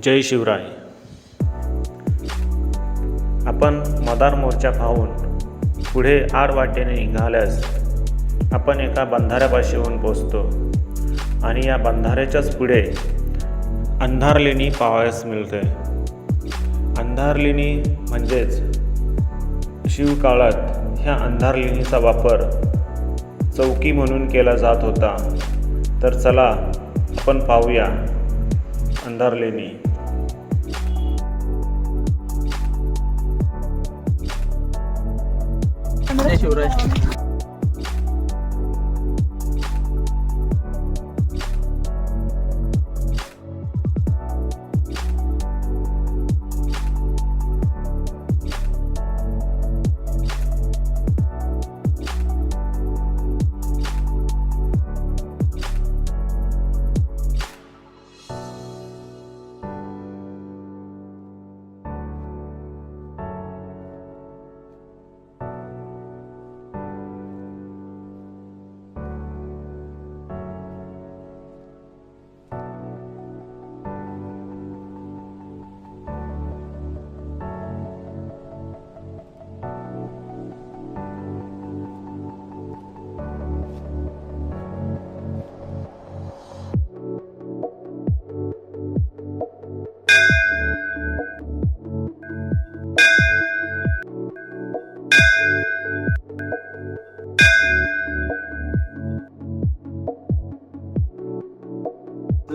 जय शिवराय. आपण मदार मोर्चा पाहून पुढे आडवाटेने निघाल्यास आपण एका बंधाऱ्यापाशी येऊन पोचतो आणि या बंधाऱ्याच्याच पुढे अंधारलेणी पाहावयास मिळते. अंधारलेणी म्हणजेच शिवकाळात ह्या अंधारलेणीचा वापर चौकी म्हणून केला जात होता. तर चला आपण पाहूया. अंधारलेणी जय शिवराय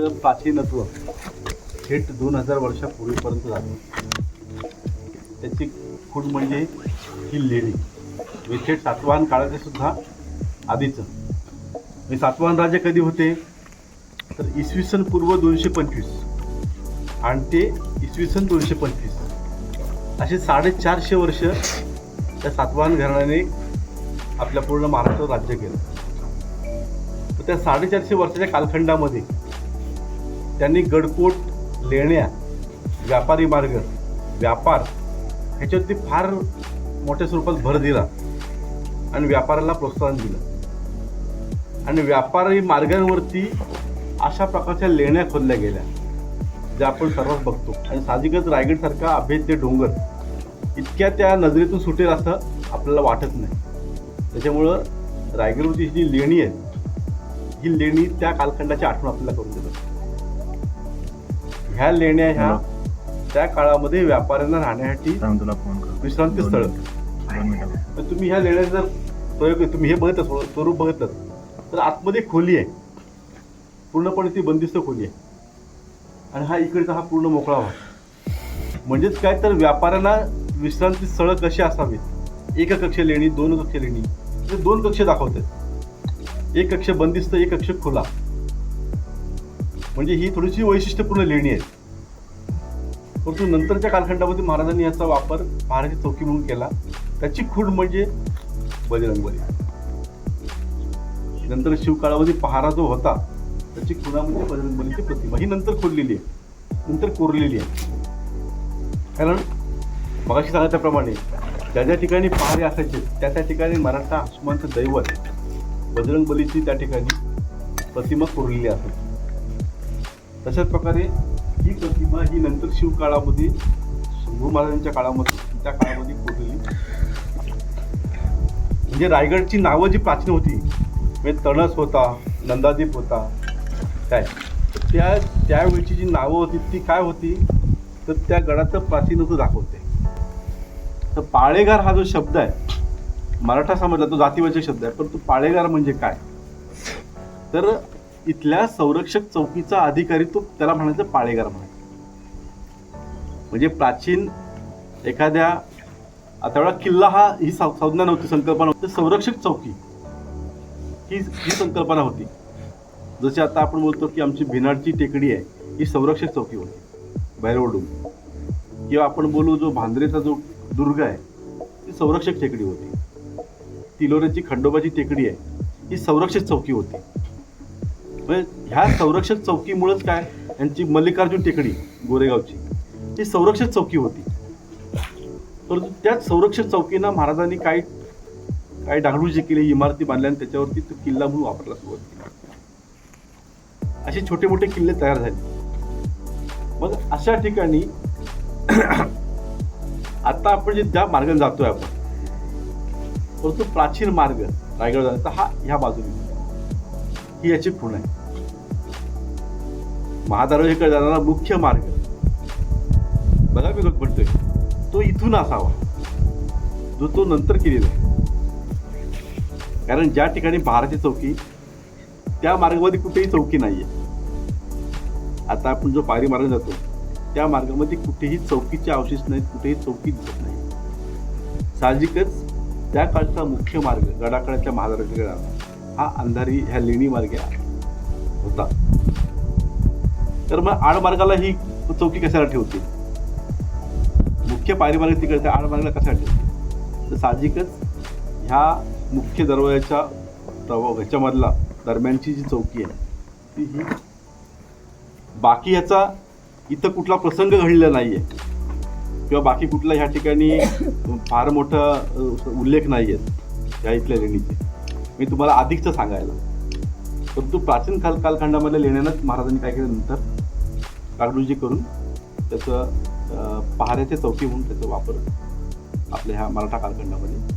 त्याचं प्राचीनत्व थेट दोन हजार वर्षापूर्वीपर्यंत झालं. त्याची खूण म्हणजे ही लेणी. म्हणजे थेट सातवाहन काळाचे सुद्धा आधीचं. म्हणजे सातवाहन राजे कधी होते? तर इसवी सन पूर्व दोनशे पंचवीस. आणि ते इसवी सन दोनशे पंचवीस. असे साडेचारशे वर्ष त्या सातवाहन घराण्याने आपल्या पूर्ण महाराष्ट्र राज्य केलं. तर त्या साडेचारशे वर्षाच्या कालखंडामध्ये त्यांनी गडकोट लेण्या व्यापारी मार्ग व्यापार ह्याच्यावरती फार मोठ्या स्वरूपात भर दिला आणि व्यापाराला प्रोत्साहन दिलं. आणि व्यापारी मार्गांवरती अशा प्रकारच्या लेण्या खोदल्या गेल्या ज्या आपण सर्वच बघतो. आणि साहजिकच रायगडसारखा अभेद्य डोंगर इतक्या त्या नजरेतून सुटेल असं आपल्याला वाटत नाही. त्याच्यामुळं रायगडवरची जी लेणी आहे ही लेणी त्या कालखंडाची आठवण आपल्याला करून देतात. ह्या लेण्या ह्या. त्या काळामध्ये व्यापाऱ्यांना राहण्यासाठी सांग तुला फोन कर विश्रांती स्थळ. दोन मिनिटं तर तुम्ही ह्या लेण्याचा जर प्रयोग तुम्ही हे बघत असो स्वरूप बघितलं तर आतमध्ये खोली आहे. पूर्णपणे ती बंदिस्त खोली आहे. आणि हा इकडचा हा पूर्ण मोकळा भाग. म्हणजेच काय तर व्यापाऱ्यांना विश्रांती स्थळं कशी असावीत? एक कक्ष लेणी दोन कक्ष लेणी. म्हणजे दोन कक्ष दाखवतात एक कक्ष बंदिस्त एक कक्ष खुला. म्हणजे ही थोडीशी वैशिष्ट्यपूर्ण लेणी आहे. परंतु नंतरच्या कालखंडामध्ये महाराजांनी याचा वापर महाराजी चौकी म्हणून केला. त्याची खूण म्हणजे बजरंगबली. नंतर शिवकाळामध्ये पहारा जो होता त्याची खुणा म्हणजे बजरंगबलीची प्रतिमा. ही नंतर खोललेली आहे. नंतर कोरलेली आहे. कारण मगाशी सांगितल्याप्रमाणे ज्या ज्या ठिकाणी पहारे असायचे त्या त्या ठिकाणी मराठा हनुमानचं दैवत बजरंगबलीची त्या ठिकाणी प्रतिमा कोरलेली असायची. तशाच प्रकारे ही प्रतिमा ही नंतर शिवकाळामध्ये शंभू महाराजांच्या काळामध्ये त्या काळामध्ये कोरलेली. म्हणजे रायगडची नावं जी प्राचीन होती म्हणजे तणस होता नंदादीप होता काय? त्या त्यावेळची जी नावं होती ती काय होती? तर त्या गडाचं प्राचीनत्व दाखवते. तर पाळेगार हा जो शब्द आहे मराठा समाजात तो जातीवाचक शब्द आहे पण तो पाळेगार म्हणजे काय? तर इथल्या संरक्षक चौकीचा अधिकारी तो त्याला म्हणायचं पाळेगार म्हणायचं म्हणजे प्राचीन एखाद्या आता वेळा किल्ला हा ही संज्ञा नव्हती संकल्पना होती. संरक्षक चौकी ही ही संकल्पना होती. जशी आता आपण बोलतो की आमची भिनाडची टेकडी आहे ही संरक्षक चौकी होती भैरवडून किंवा आपण बोलू जो भांद्रेचा जो दुर्ग आहे ती संरक्षक टेकडी होती. तिलोऱ्याची खंडोबाची टेकडी आहे ही संरक्षक चौकी होती. म्हणजे ह्या संरक्षक चौकीमुळेच काय? यांची मल्लिकार्जुन टेकडी गोरेगावची. ही संरक्षक चौकी होती. परंतु त्याच संरक्षक चौकीनं महाराजांनी काही काही डागडूजी केली इमारती बांधल्या आणि त्याच्यावरती तो किल्ला म्हणून वापरला सुरुवात केली. असे छोटे मोठे किल्ले तयार झाले. मग अशा ठिकाणी आता आपण जे ज्या मार्गाने जातोय आपण. परंतु प्राचीन मार्ग रायगड जाण्याचा हा ह्या बाजूने. ही याची खूण आहे. महादरवाजेकडे जाणारा मुख्य मार्ग. बघा मी म्हणतोय तो इथून असावा. जो तो नंतर केलेला आहे. कारण ज्या ठिकाणी भारतीय चौकी त्या मार्गामध्ये कुठेही चौकी नाही आहे आता आपण जो पायरी मार्ग जातो त्या मार्गामध्ये कुठेही चौकीचे अवशेष नाहीत कुठेही चौकी दिसत नाही. साहजिकच त्या काळचा मुख्य मार्ग गडाकड्याच्या महाराजाकडे जाणार हा अंधारी ह्या लेणी मार्गे होता. तर मग आडमार्गाला ही चौकी कशाला ठेवते? मुख्य पायरी तिकडे त्या आडमार्गाला कशाला ठेवते? तर साहजिकच ह्या मुख्य दरवाजाच्या प्रभाव ह्याच्यामधला दरम्यानची जी चौकी आहे ती ही बाकी ह्याचा इथं कुठला प्रसंग घडलेला नाही आहे किंवा बाकी कुठला ह्या ठिकाणी फार मोठा उल्लेख नाही आहेत या इथल्या लेणीचे मी तुम्हाला अधिकचं सांगायला. परंतु प्राचीन काल कालखंडामध्ये लेण्यानंच महाराजांनी काय केलं नंतर? कागडूजी करून त्याचं पहाऱ्याचे चौकी म्हणून त्याचा वापर आपल्या ह्या मराठा कालखंडामध्ये